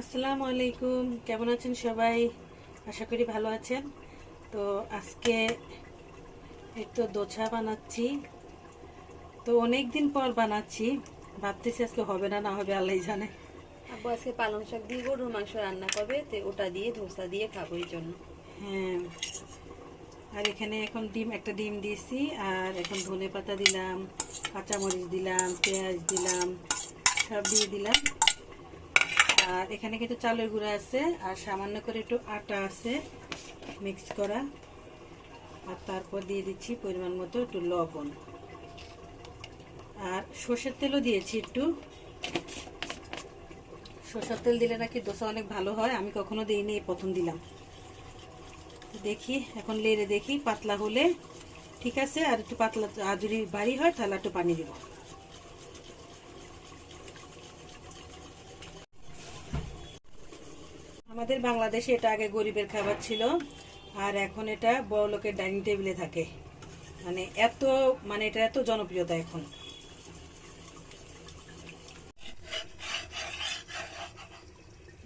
আসসালামু আলাইকুম। কেমন আছেন সবাই? আশা করি ভালো আছেন। তো আজকে তো দোছা বানাচ্ছি। তো অনেক দিন পর বানাচ্ছি। ভাবতেছি আজকে হবে না না হবে আল্লাহ জানে। আব্বু আজকে পালং শাক দিয়ে গরুর মাংস রান্না করবে। তো ওটা দিয়ে ধোসা দিয়ে খাব এই জন্য। হ্যাঁ। আর এখানে এখন ডিম একটা ডিম দিয়েছি। আর এখন ধনে পাতা দিলাম কাঁচামরিচ দিলাম পেঁয়াজ দিলাম সব দিয়ে দিলাম। আর এখানে কিন্তু চালের গুঁড়া আছে, আর সামান্য করে একটু আটা আছে মিক্স করা। আর তারপর দিয়ে দিচ্ছি পরিমাণ মতো একটু লবণ। আর সর্ষের তেলও দিয়েছি একটু। সর্ষের তেল দিলে নাকি দোসা অনেক ভালো হয়, আমি কখনো দিইনি, এই প্রথম দিলাম। দেখি, এখন লেড়ে দেখি, পাতলা হলে ঠিক আছে, আর একটু পাতলা, আর যদি ভারী হয় তাহলে একটু পানি দিব। আমাদের বাংলাদেশে এটা আগে গরিবের খাবার ছিল, আর এখন এটা বড় লোকের ডাইনিং টেবিলে থাকে। মানে এত মানে এটা এত জনপ্রিয়তা এখন।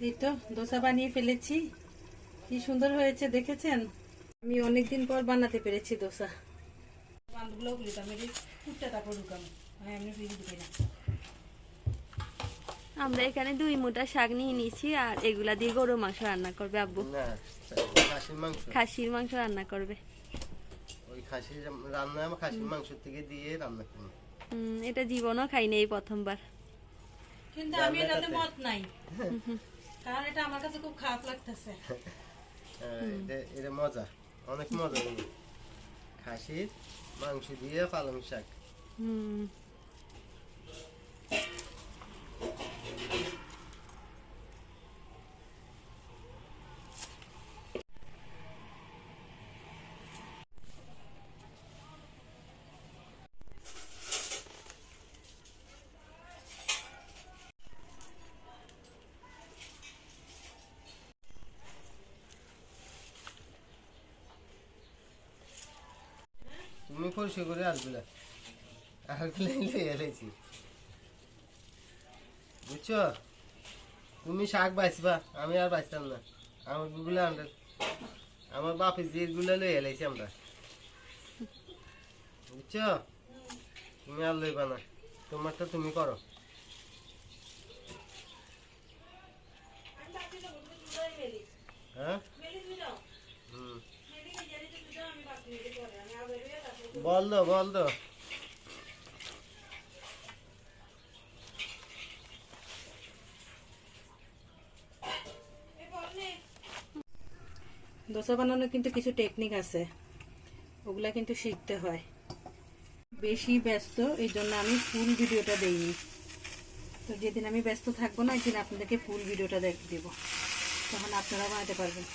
এই তো, দোসা বানিয়ে ফেলেছি। কি সুন্দর হয়েছে, দেখেছেন? আমি অনেকদিন পর বানাতে পেরেছি দোসা। এই ফুটটা তারপর ঢুকাম আমি ঢুকি না আমরা এখানে দুই মুঠা শাক নিয়ে নিয়েছি আর এগুলা দিয়ে গরুর মাংস রান্না করবে আব্বু। খাসির মাংস। খাসির মাংস রান্না করবে। ওই খাসির রান্না আমার খাসির মাংস থেকে দিয়ে রান্না করি এটা জীবনও খাইনি এই প্রথমবার। কিন্তু আমি এটাতে মত নাই। কারণ এটা আমার কাছে খুব খারাপ লাগতেছে। এটা- এটা মজা। অনেক মজা। খাসির মাংস দিয়ে পালং শাক। হুম। তুমি পরিষ্কার করে আলগুলা নিয়ে এলেছি বুঝছ? তুমি শাক বাঁচবা আমি আর বাঁচতাম না। আমারগুলো আমরা আমার বাপে যেগুলো লই এলাইছি আমরা। বুঝছ? তুমি আর লইবা না। তোমারটা তুমি করো। হ্যাঁ? বল দো বল দো দোসা বানানোর কিন্তু কিছু টেকনিক আছে। ওগুলা কিন্তু শিখতে হয়। বেশি ব্যস্ত, এই জন্য আমি ফুল ভিডিওটা দেইনি। তো যেদিন আমি ব্যস্ত থাকব না একদিন আপনাদেরকে ফুল ভিডিওটা দেখ, দেব। তখন আপনারা বানাতে পারবেন।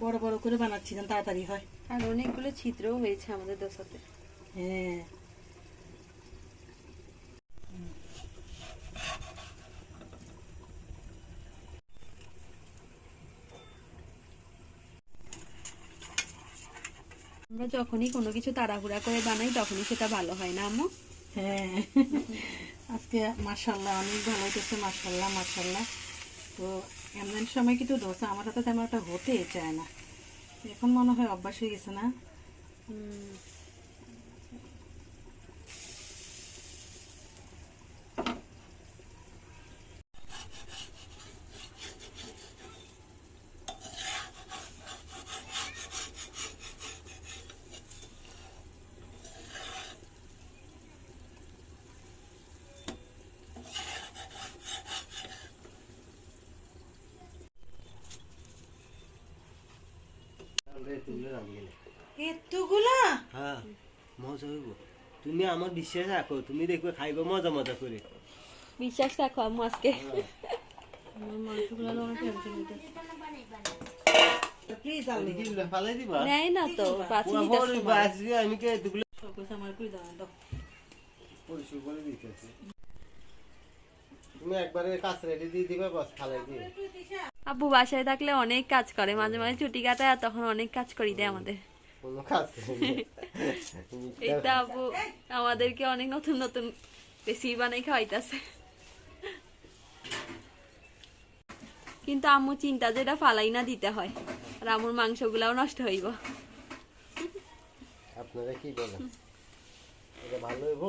বড় বড় করে বানাচ্ছিলাম তাড়াতাড়ি হয়। আর অনেকগুলো ছিদ্রও হয়েছে আমাদের দোসাতে হ্যাঁ। আমরা যখনই কোনো কিছু তাড়াহুড়া করে বানাই তখনই সেটা ভালো হয় না আম্মু? হ্যাঁ। আজকে মাসাল্লাহ অনেক ভালো হইতেছে মাসাল্লাহ মাসাল্লাহ তো এমন সময় কিন্তু দোসা আমার হাতে তেমন একটা হতে চায় না। এখন মনে হয় অভ্যাস হয়ে গেছে না? এতগুলো? হ্যাঁ মজা হইব। তুমি আমার বিশ্বাস রাখো তুমি দেখবে খাইবে মজা মজা করে। বিশ্বাস রাখো আজকে। নেয় না তো আমি কে এতগুলো আমার করে দাও করে দিতেছি। তুমি একবারে কাজ রেডি দিয়ে দিবে বাস ফালাই দিবে আব্বু বাসায় থাকলে অনেক কাজ করে। মাঝে মাঝে ছুটি কাটায় আর তখন অনেক কাজ করি দেয় আমাদের। এই তো আপু আমাদেরকে অনেক নতুন নতুন রেসিপি বানাই খাওয়াইতেছে। কিন্তু আম্মু চিন্তা যেটা ফালাই না দিতে হয় আর আম্মুর মাংসগুলাও নষ্ট হইব। আপনারা কি বলেন? এটা ভালো হইব?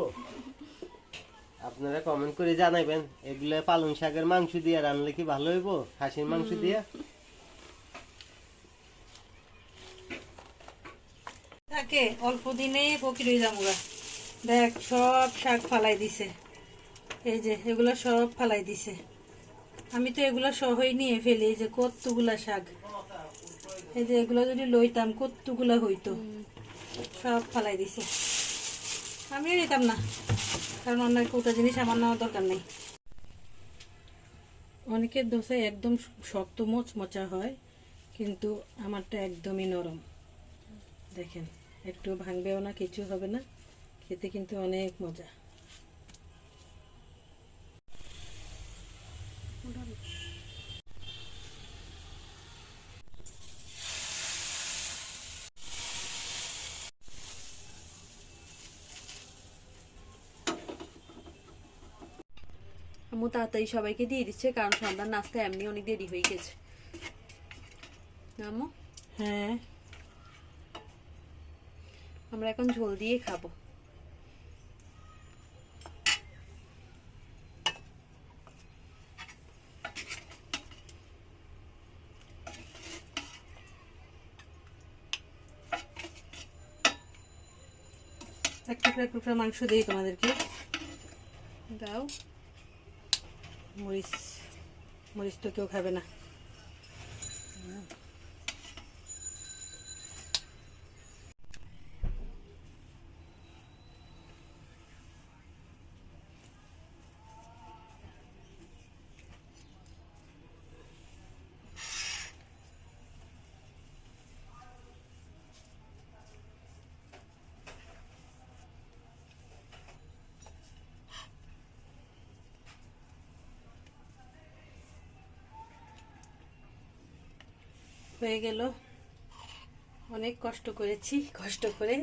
আপনারা কমেন্ট করে জানাবেন এগুলা পালং শাকের মাংস দিয়ে রান্নলে কি ভালো হইব? খাসির মাংস দিয়ে? তাকে অল্প দিনে ফকির হয়ে যাব গা। দেখ সব শাক ফালাই দিছে। এই যে এগুলো সব ফালাই দিছে। আমি তো এগুলো সহই নিয়ে ফেলি এই যে কতগুলা শাক। এই যে এগুলো যদি লইতাম কতগুলা হইতো। সব ফালাই দিছে। আমিও নিতাম না। কারণ অন্য কোটা জিনিস আমার নেওয়ার দরকার নেই। অনেকের দোসা একদম শক্ত মোচমোচা হয়, কিন্তু আমারটা একদমই নরম। দেখেন, একটু ভাঙবেও না, কিছু হবে না, খেতে কিন্তু অনেক মজা। আম্মু তাড়াতাড়ি সবাইকে দিয়ে দিচ্ছে কারণ সন্ধ্যার নাস্তা এমনি অনেক দেরি হয়ে গেছে। আম্মু? হ্যাঁ। আমরা এখন ঝোল দিয়ে খাব। এক টুকরা টুকরা মাংস দিই তোমাদেরকে। দাও। মরিচ মরিচ তো কেউ খাবে না। হয়ে গেল। অনেক কষ্ট করেছি কষ্ট করে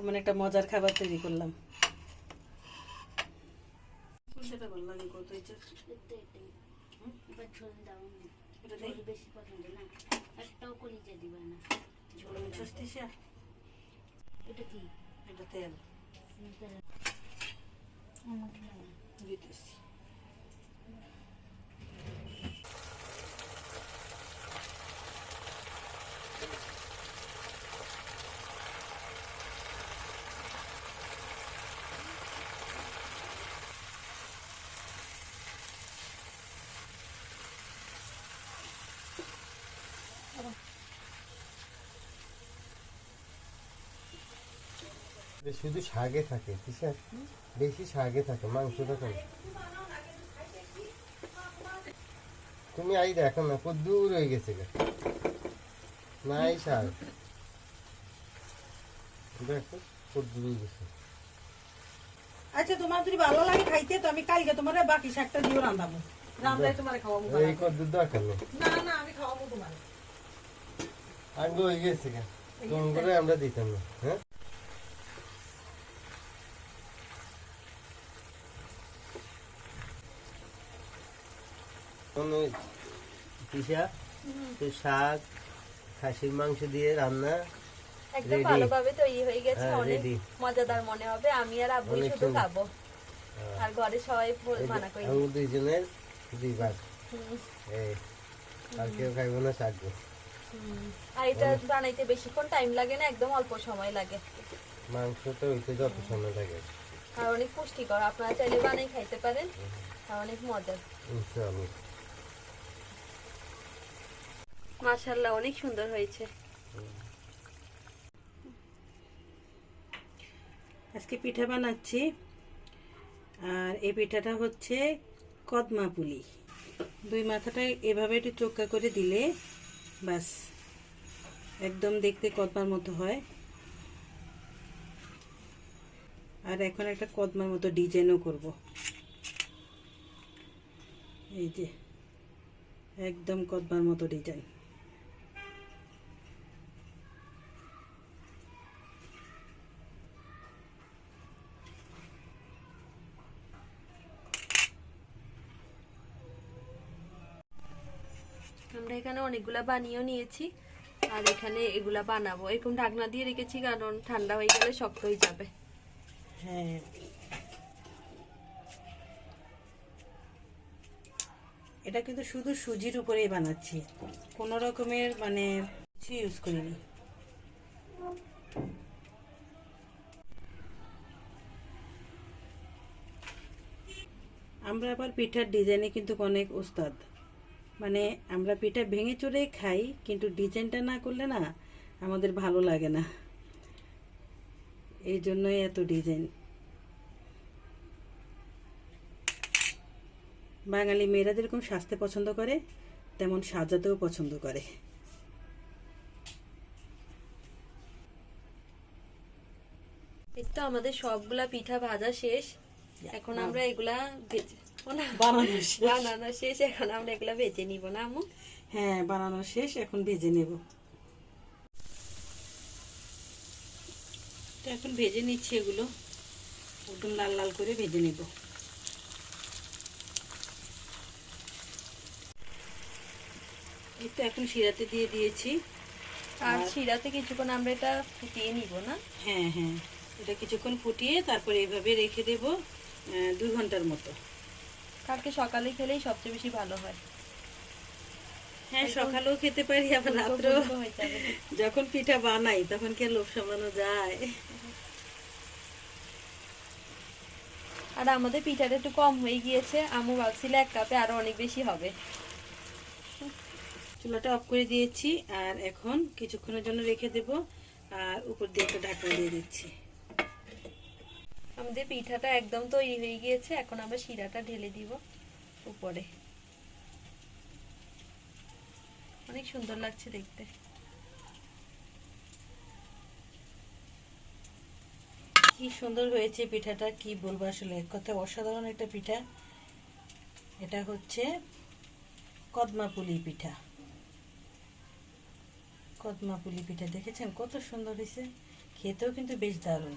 এমন একটা মজার খাবার তৈরি করলাম। ভালো লাগে কত? একটাও কলিজা দিবা না? এটা কি? এটা তেল। দিতেছি। শুধু শাকে থাকে কিসের বেশি শাকে থাকে মাংসটা কম। তুমি আই দেখো না কত দূর হয়ে গেছে গে। নাই শাক দেখো কত দূর হয়ে গেছে। আচ্ছা তোমার যদি ভালো লাগে খাইতে তো আমি কালকে তোমার বাকি শাকটা রান্ধাবো। রান্ধাই তোমার খাওয়াবো এই কত দূর দরকার নেই না না আমি খাওয়াবো তোমার। আগে হয়ে গেছে। আমরা দিতাম না হ্যাঁ? কোনো পিসা তো শাক খাসির মাংস দিয়ে রান্না একদম ভালোভাবে তৈরি হয়ে গেছে হ্যাঁ, অনেক মজাদার মনে হবে। আমি আর আব্বু শুধু খাব। আর ঘরে সবাই ভ- এই যে মানা করি আমাদের দুইজনের দুই ভাগ। আর কেউ খাইবো না শাক আর এটা বানাইতে বেশিক্ষণ টাইম লাগে না একদম অল্প সময় লাগে। মাংস তো হইতে যত সময় লাগে। আর অনেক পুষ্টিকর আপনারা চাইলে বানাই খাইতে পারেন। আর অনেক মজার। ইনশাআল্লাহ। মাশাল্লাহ অনেক সুন্দর হয়েছে। আজকে পিঠা বানাচ্ছি, আর এই পিঠাটা হচ্ছে কদমা পুলি। দুই মাথাটা এভাবে একটু চোক্কা করে দিলে বাস একদম দেখতে কদমার মতো হয়। আর এখন একটা কদমার মতো ডিজাইনও করব। এই যে, একদম কদমার মতো ডিজাইন আমরা এখানে অনেকগুলা বানিয়েও নিয়েছি। আর এখানে এগুলা বানাবো। এরকম ঢাকনা দিয়ে রেখেছি, কারণ ঠান্ডা হয়ে গেলে শক্ত হয়ে যাবে। হ্যাঁ। এটা কিন্তু শুধু সুজির উপরেই বানাচ্ছি। কোনো রকমের মানে কিছু ইউজ করিনি। আমরা আবার পিঠার ডিজাইনে কিন্তু অনেক ওস্তাদ। মানে আমরা পিঠা ভেঙে চড়ে খাই কিন্তু ডিজাইনটা না করলে না আমাদের ভালো লাগে না। এই জন্যই এত ডিজাইন। বাঙালি মেয়েরা যেরকম সাজতে পছন্দ করে তেমন সাজাতেও পছন্দ করে। এই তো আমাদের সবগুলা পিঠা ভাজা শেষ। এখন আমরা এগুলা বানানো শেষ। বানানো শেষ এখন আমরা এগুলা ভেজে নিব না আমু হ্যাঁ বানানো শেষ এখন ভেজে নেব। তো এখন ভেজে নিচ্ছি এগুলো। একদম লাল লাল করে ভেজে নেব। এই তো এখন শিরাতে দিয়ে দিয়েছি। আর শিরাতে কিছুক্ষণ আমরা এটা ফুটিয়ে নিব না? হ্যাঁ হ্যাঁ। এটা কিছুক্ষণ ফুটিয়ে তারপরে এইভাবে রেখে দেব দুই ঘণ্টার মতো। কালকে সকালে খেলেই সবচেয়ে বেশি ভালো হয়। হ্যাঁ সকালেও খেতে পারি আবার রাত্রেও। যখন পিঠা বানাই তখন কি আর লোভ সামলানো যায়? আর আমাদের পিঠাটা একটু কম হয়ে গিয়েছে। আমু ভাবছিল এক কাপে আরও অনেক বেশি হবে। চুলাটা অফ করে দিয়েছি আর এখন কিছুক্ষণের জন্য রেখে দেব। আর উপর দিয়ে একটা ঢাকনা দিয়ে দিচ্ছি। আমাদের পিঠাটা একদম তৈরি হয়ে গিয়েছে, এখন আমরা শিরাটা ঢেলে দিব উপরে। অনেক সুন্দর লাগছে দেখতে। কি সুন্দর হয়েছে পিঠাটা, কি বলব আসলে? কথা অসাধারণ একটা পিঠা। এটা হচ্ছে কদমাপুলি পিঠা। কদমাপুলি পিঠা, দেখেছেন? কত সুন্দর হয়েছে। খেতেও কিন্তু বেশ দারুণ।